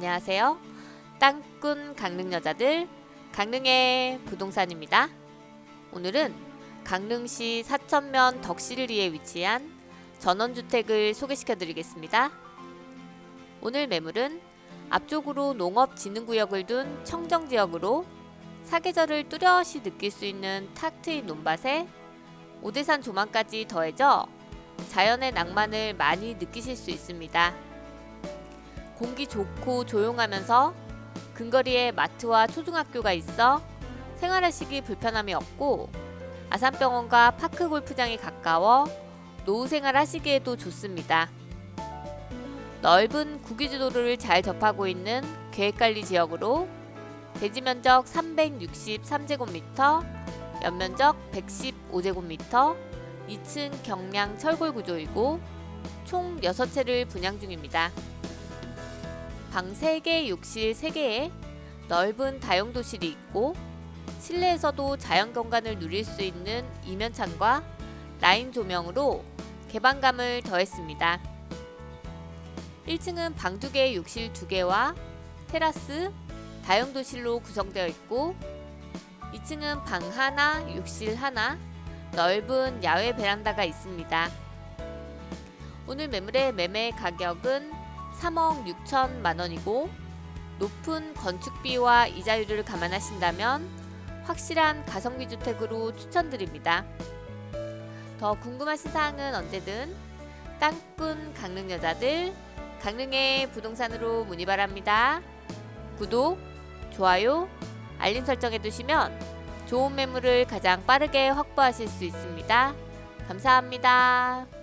안녕하세요. 땅꾼 강릉 여자들 강릉의 부동산입니다. 오늘은 강릉시 사천면 덕실리에 위치한 전원주택을 소개시켜 드리겠습니다. 오늘 매물은 앞쪽으로 농업진흥구역을 둔 청정지역으로 사계절을 뚜렷이 느낄 수 있는 탁 트인 논밭에 오대산 조망까지 더해져 자연의 낭만을 많이 느끼실 수 있습니다. 공기 좋고 조용하면서 근거리에 마트와 초등학교가 있어 생활하시기 불편함이 없고 아산병원과 파크 골프장이 가까워 노후 생활 하시기에도 좋습니다. 넓은 구기지도로를 잘 접하고 있는 계획관리 지역으로 대지 면적 363제곱미터, 연면적 115제곱미터, 2층 경량 철골 구조이고 총 6채를 분양 중입니다. 방 3개, 욕실 3개에 넓은 다용도실이 있고 실내에서도 자연 경관을 누릴 수 있는 이면창과 라인 조명으로 개방감을 더했습니다. 1층은 방 2개, 욕실 2개와 테라스, 다용도실로 구성되어 있고 2층은 방 하나, 욕실 하나, 넓은 야외 베란다가 있습니다. 오늘 매물의 매매 가격은 3억 6천만 원이고 높은 건축비와 이자율을 감안하신다면 확실한 가성비 주택으로 추천드립니다. 더 궁금하신 사항은 언제든 땅꾼 강릉 여자들 강릉의 부동산으로 문의 바랍니다. 구독, 좋아요, 알림 설정해 두시면 좋은 매물을 가장 빠르게 확보하실 수 있습니다. 감사합니다.